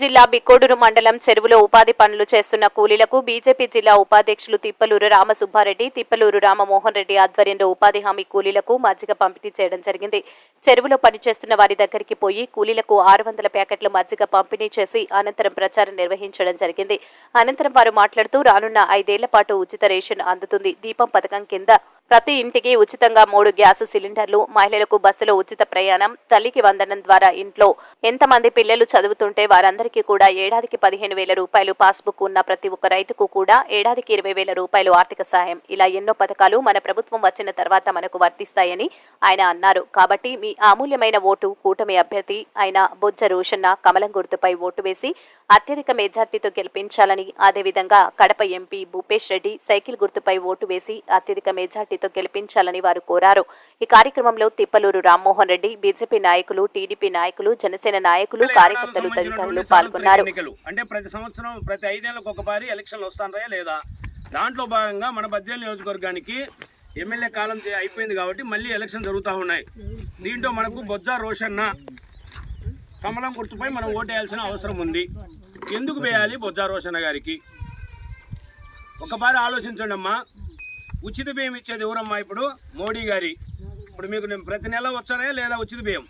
జిల్లా బిక్కోడూరు మండలం చెరువులో ఉపాధి పనులు చేస్తున్న కూలీలకు బీజేపీ జిల్లా ఉపాధ్యక్షులు తిప్పలూరు రామసుబ్బారెడ్డి తిప్పలూరు రామమోహన్ రెడ్డి ఆధ్వర్యంలో ఉపాధి హామీ కూలీలకు మజ్జిగ పంపిణీ చేయడం జరిగింది. చెరువులో పనిచేస్తున్న వారి దగ్గరికి పోయి కూలీలకు ఆరు వందల ప్యాకెట్ల మజ్జిగ పంపిణీ చేసి అనంతరం ప్రచారం నిర్వహించడం జరిగింది. అనంతరం వారు మాట్లాడుతూ రానున్న ఐదేళ్ళ పాటు ఉచిత రేషన్ అందుతుంది. దీపం పథకం కింద ప్రతి ఇంటికి ఉచితంగా మూడు గ్యాస్ సిలిండర్లు మహిళలకు బస్సులో ఉచిత ప్రయాణం తల్లికి వందనం ద్వారా ఇంట్లో ఎంతమంది పిల్లలు చదువుతుంటే వారందరూ అందరికీ కూడా ఏడాదికి పదిహేను వేల రూపాయలు పాస్బుక్ ఉన్న ప్రతి ఒక్క రైతుకు కూడా ఏడాదికి ఇరవై వేల రూపాయలు ఆర్థిక సాయం ఇలా ఎన్నో పథకాలు మన ప్రభుత్వం వచ్చిన తర్వాత మనకు వర్తిస్తాయని ఆయన అన్నారు. కాబట్టి మీ అమూల్యమైన ఓటు కూటమి అభ్యర్థి అయిన బొజ్జ రోషన్న కమలం గుర్తుపై ఓటు వేసి అత్యధిక మెజార్టీతో గెలిపించాలని అదేవిధంగా కడప ఎంపీ భూపేష్ రెడ్డి సైకిల్ గుర్తుపై ఓటు వేసి అత్యధిక మెజార్టీతో గెలిపించాలని వారు కోరారు. ఈ కార్యక్రమంలో తిప్పలూరు రామ్మోహన్ రెడ్డి బీజేపీ నాయకులు టీడీపీ నాయకులు జనసేన నాయకులు కార్యకర్తలు తదితరులు పాల్గొన్నారు. అంటే ప్రతి సంవత్సరం ప్రతి ఐదేళ్ళకు ఒకసారి ఎలక్షన్లు వస్తానరా లేదా? దాంట్లో భాగంగా మన బద్వేలు నియోజకవర్గానికి ఎమ్మెల్యే కాలం అయిపోయింది కాబట్టి మళ్ళీ ఎలక్షన్ జరుగుతూ ఉన్నాయి. దీంట్లో మనకు బొజ్జా రోషన్న కమలం గుర్తుపై మనం ఓటేయాల్సిన అవసరం ఉంది. ఎందుకు వేయాలి బొజ్జా గారికి? ఒకసారి ఆలోచించండి అమ్మా ఉచిత బియ్యం ఇచ్చేది ఎవరమ్మా ఇప్పుడు? మోడీ గారి. ఇప్పుడు మీకు నేను ప్రతి నెల వచ్చానే లేదా ఉచిత బియ్యం?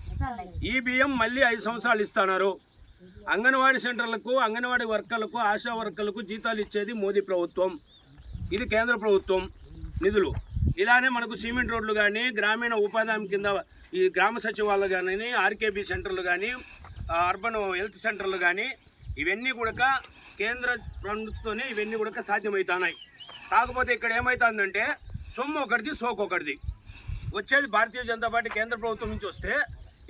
ఈ బియ్యం మళ్ళీ ఐదు సంవత్సరాలు ఇస్తున్నారు అంగన్వాడీ సెంటర్లకు అంగన్వాడీ వర్కర్లకు ఆశా వర్కర్లకు జీతాలు ఇచ్చేది మోదీ ప్రభుత్వం. ఇది కేంద్ర ప్రభుత్వం నిధులు. ఇలానే మనకు సిమెంట్ రోడ్లు కానీ గ్రామీణ ఉపాధి కింద ఈ గ్రామ సచివాలయాలు కానీ ఆర్కేబీ సెంటర్లు కానీ అర్బన్ హెల్త్ సెంటర్లు కానీ ఇవన్నీ కూడా కేంద్ర ప్రభుత్వంతోనే ఇవన్నీ కూడా సాధ్యమవుతున్నాయి కాకపోతే ఇక్కడ ఏమవుతుందంటే సొమ్ము ఒకటిది సోకు ఒకటిది. వచ్చేది భారతీయ జనతా పార్టీ కేంద్ర ప్రభుత్వం నుంచి వస్తే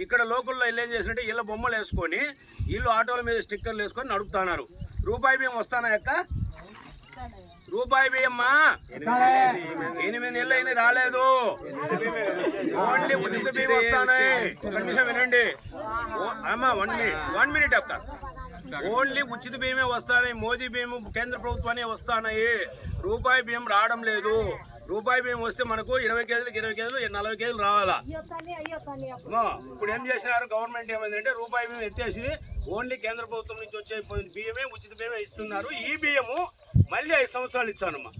ఇక్కడ లోకల్లో వీళ్ళు ఏం చేసినట్టే ఇళ్ళ బొమ్మలు వేసుకొని వీళ్ళు ఆటోల మీద స్టిక్కర్లు వేసుకొని నడుపుతున్నారు. రూపాయి బియ్యం వస్తానా యొక్క రూపాయి బియ్యమ్మా? ఎనిమిది నెలలు అయినా రాలేదు. ఓన్లీ ఉచిత బియ్యం వస్తానాయి ఒక నిమిషం వినండి. అమ్మా వన్ మినిట్ వన్ మినిట్ అక్క. ఓన్లీ ఉచిత బియ్యమే వస్తాయి మోదీ బియ్యం కేంద్ర ప్రభుత్వాన్ని వస్తాయి రూపాయి బియ్యం రావడం లేదు. రూపాయి బియ్యం వస్తే మనకు ఇరవై కేజీలకు ఇరవై కేజీలు నలభై కేజీలు రావాలా? ఇప్పుడు ఏం చేసినారు? గవర్నమెంట్ ఏమైందంటే రూపాయి బియ్యం ఎత్తేసి ఓన్లీ కేంద్ర ప్రభుత్వం నుంచి వచ్చే బియ్యమే ఉచిత బియ్యమే ఇస్తున్నారు. ఈ బియ్యము మళ్ళీ ఐదు సంవత్సరాలు ఇచ్చానమ్మా.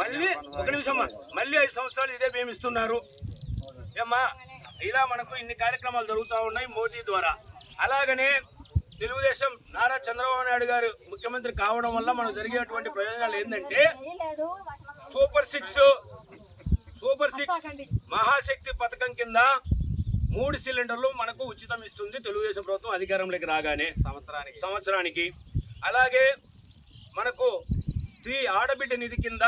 మళ్ళీ ఒక నిమిషం మళ్ళీ ఐదు సంవత్సరాలు ఇదే బియ్యం ఇస్తున్నారు. ఏమ్మా ఇలా మనకు ఇన్ని కార్యక్రమాలు జరుగుతూ ఉన్నాయి మోదీ ద్వారా. అలాగనే తెలుగుదేశం నారా చంద్రబాబు నాయుడు గారు ముఖ్యమంత్రి కావడం వల్ల మనకు జరిగేటువంటి ప్రయోజనాలు ఏంటంటే super six super six Mahashakti పథకం కింద మూడు సిలిండర్లు మనకు ఉచితం ఇస్తుంది తెలుగుదేశం ప్రభుత్వం అధికారంలోకి రాగానే సంవత్సరానికి. సంవత్సరానికి. అలాగే మనకు స్త్రీ ఆడబిడ్డ నిధి కింద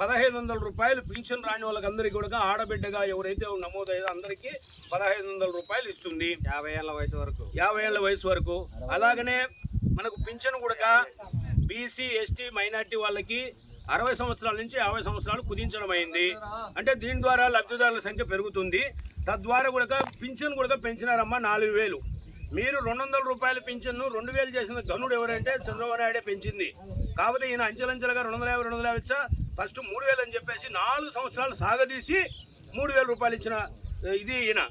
పదహైదు వందల రూపాయలు పింఛన్ రాని వాళ్ళకందరికీ కూడా ఆడబిడ్డగా ఎవరైతే నమోదయ్యారో అందరికీ పదహైదు వందల రూపాయలు ఇస్తుంది. యాభై ఏళ్ళ వయసు వరకు. యాభై ఏళ్ళ వయసు వరకు. అలాగనే మనకు పింఛన్ కూడా బీసీ ఎస్టీ మైనార్టీ వాళ్ళకి అరవై సంవత్సరాల నుంచి యాభై సంవత్సరాలు కుదించడం అయింది. అంటే దీని ద్వారా లబ్ధిదారుల సంఖ్య పెరుగుతుంది. తద్వారా కూడా పింఛన్ కూడా పెంచినారమ్మా నాలుగు వేలు. మీరు రెండు వందల రూపాయల పింఛన్ను రెండు వేలు చేసిన ధనుడు ఎవరంటే చంద్రబాబు నాయుడే పెంచింది. కాకపోతే ఈయన అంచెలంచెలుగా రెండు వందల యాభై రెండు వందల యాభై ఫస్ట్ మూడు వేలు అని చెప్పేసి నాలుగు సంవత్సరాలు సాగదీసి మూడు వేల రూపాయలు ఇచ్చిన ఇది ఈయన.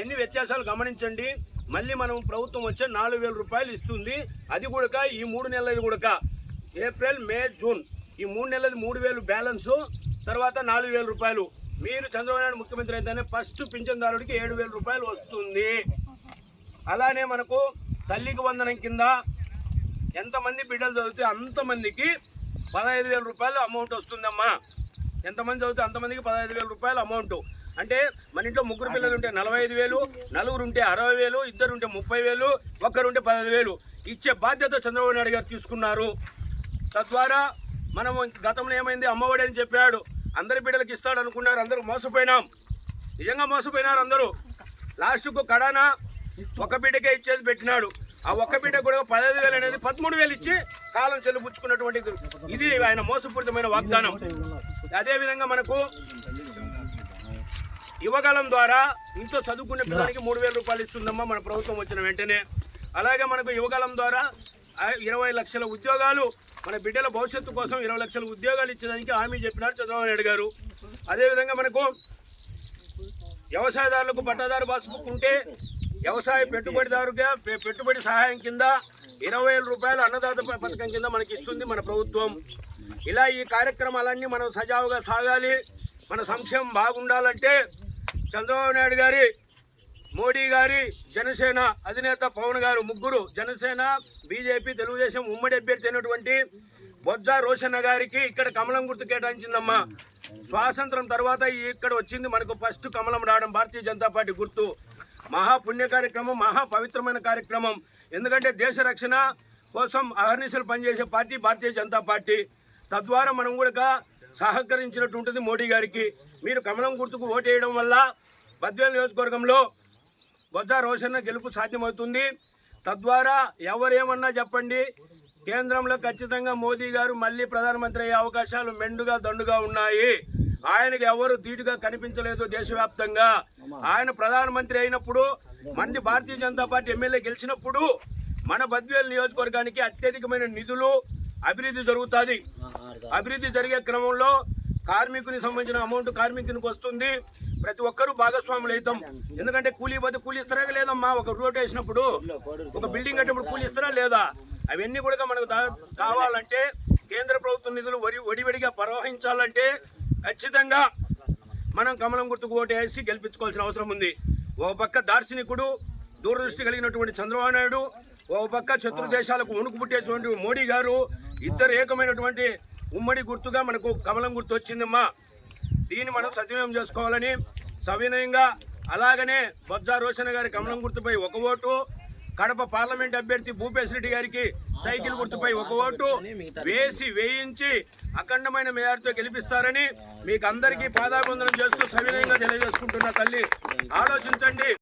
ఎన్ని వ్యత్యాసాలు గమనించండి. మళ్ళీ మనం ప్రభుత్వం వచ్చే నాలుగు వేల రూపాయలు ఇస్తుంది. అది కూడా ఈ మూడు నెలలది కూడా ఏప్రిల్ మే జూన్ ఈ మూడు నెలలది మూడు వేలు బ్యాలెన్సు తర్వాత నాలుగు వేల రూపాయలు. మీరు చంద్రబాబు నాయుడు ముఖ్యమంత్రి అయితేనే ఫస్ట్ పింఛన్దారుడికి ఏడు వేల రూపాయలు వస్తుంది. అలానే మనకు తల్లికి వందనం కింద ఎంతమంది బిడ్డలు చదివితే అంతమందికి పదహైదు వేల రూపాయలు అమౌంట్ వస్తుందమ్మా. ఎంతమంది చదివితే అంతమందికి పదహైదు వేల రూపాయలు అమౌంట్. అంటే మన ఇంట్లో ముగ్గురు పిల్లలు ఉంటే నలభై ఐదు వేలు నలుగురు ఉంటే అరవై వేలు ఇద్దరు ఉంటే ముప్పై వేలు ఒక్కరు ఉంటే పదహైదు వేలు. ఇచ్చే బాధ్యత చంద్రబాబు నాయుడు గారు తీసుకున్నారు. తద్వారా మనం గతంలో ఏమైంది? అమ్మఒడి అని చెప్పాడు. అందరి బిడ్డలకు ఇస్తాడు అనుకున్నారు. అందరూ మోసపోయినాం. నిజంగా మోసపోయినారు అందరూ. లాస్ట్కు కడానా ఒక బిడ్డకే ఇచ్చేది పెట్టినాడు. ఆ ఒక్క బిడ్డ కూడా పదహైదు వేలు అనేది పదమూడు వేలు ఇచ్చి కాలం చెల్లిపుచ్చుకున్నటువంటి ఇది ఆయన మోసపూరితమైన వాగ్దానం. అదేవిధంగా మనకు యువకాలం ద్వారా ఇంట్లో చదువుకునే పిల్లలకి మూడు వేల రూపాయలు ఇస్తుందమ్మా మన ప్రభుత్వం వచ్చిన వెంటనే. అలాగే మనకు యువకాలం ద్వారా ఇరవై లక్షల ఉద్యోగాలు మన బిడ్డల భవిష్యత్తు కోసం ఇరవై లక్షల ఉద్యోగాలు ఇచ్చేదానికి హామీ చెప్పినారు చంద్రబాబు నాయుడు గారు. అదేవిధంగా మనకు వ్యవసాయదారులకు పట్టాదారు పాస్బుక్ ఉంటే వ్యవసాయ పెట్టుబడిదారుగా పెట్టుబడి సహాయం కింద ఇరవై వేల రూపాయలు అన్నదాత పథకం కింద మనకి ఇస్తుంది మన ప్రభుత్వం. ఇలా ఈ కార్యక్రమాలన్నీ మనం సజావుగా సాగాలి. మన సంక్షేమం బాగుండాలంటే చంద్రబాబు నాయుడు గారి మోడీ గారి జనసేన అధినేత పవన్ గారు ముగ్గురు జనసేన బీజేపీ తెలుగుదేశం ఉమ్మడి అభ్యర్థి అయినటువంటి బొజ్జ రోషన్న గారికి ఇక్కడ కమలం గుర్తు కేటాయించిందమ్మా. స్వాతంత్రం తర్వాత ఇక్కడ వచ్చింది మనకు ఫస్ట్ కమలం రావడం భారతీయ జనతా పార్టీ గుర్తు. మహా పుణ్య కార్యక్రమం మహా పవిత్రమైన కార్యక్రమం. ఎందుకంటే దేశ రక్షణ కోసం అహర్నిశలు పనిచేసే పార్టీ భారతీయ జనతా పార్టీ. తద్వారా మనం కూడా సహకరించినట్టు ఉంటుంది మోడీ గారికి. మీరు కమలం గుర్తుకు ఓటేయడం వల్ల బద్వేల్ నియోజకవర్గంలో బొజ్జ రోషన్న గెలుపు సాధ్యమవుతుంది. తద్వారా ఎవరేమన్నా చెప్పండి కేంద్రంలో ఖచ్చితంగా మోదీ గారు మళ్ళీ ప్రధానమంత్రి అయ్యే అవకాశాలు మెండుగా దండుగా ఉన్నాయి. ఆయనకు ఎవరు ధీటుగా కనిపించలేదు దేశవ్యాప్తంగా. ఆయన ప్రధానమంత్రి అయినప్పుడు మంది భారతీయ జనతా పార్టీ ఎమ్మెల్యే గెలిచినప్పుడు మన బద్వేలు నియోజకవర్గానికి అత్యధికమైన నిధులు అభివృద్ధి జరుగుతుంది. అభివృద్ధి జరిగే క్రమంలో కార్మికుని సంబంధించిన అమౌంట్ కార్మికునికి వస్తుంది. ప్రతి ఒక్కరూ భాగస్వాములు అవుతాం. ఎందుకంటే కూలీ పోతే కూలీ ఇస్తారా లేదమ్మా? ఒక రోడ్ వేసినప్పుడు ఒక బిల్డింగ్ కట్టినప్పుడు కూలీ ఇస్తారా లేదా? అవన్నీ కూడా మనకు కావాలంటే కేంద్ర ప్రభుత్వ నిధులు వడి వడివడిగా ప్రవహించాలంటే ఖచ్చితంగా మనం కమలం గుర్తుకు ఓటు వేసి గెలిపించుకోవాల్సిన అవసరం ఉంది. ఒక పక్క దార్శనికుడు దూరదృష్టి కలిగినటువంటి చంద్రబాబు నాయుడు ఓ పక్క శత్రు దేశాలకు వణుకు పుట్టేటువంటి మోడీ గారు ఇద్దరు ఏకమైనటువంటి ఉమ్మడి గుర్తుగా మనకు కమలం గుర్తు వచ్చిందమ్మా దీన్ని మనం సద్వినియోగం చేసుకోవాలని సవినయంగా అలాగనే బొజ్జా రోషన్ గారి కమలం గుర్తుపై ఒక ఓటు కడప పార్లమెంట్ అభ్యర్థి భూపేశ్ రెడ్డి గారికి సైకిల్ గుర్తుపై ఒక ఓటు వేసి వేయించి అఖండమైన మేయర్తో గెలిపిస్తారని మీకు అందరికీ పాదాభివందనం చేస్తూ సవినయంగా తెలియజేసుకుంటున్న తల్లి. ఆలోచించండి.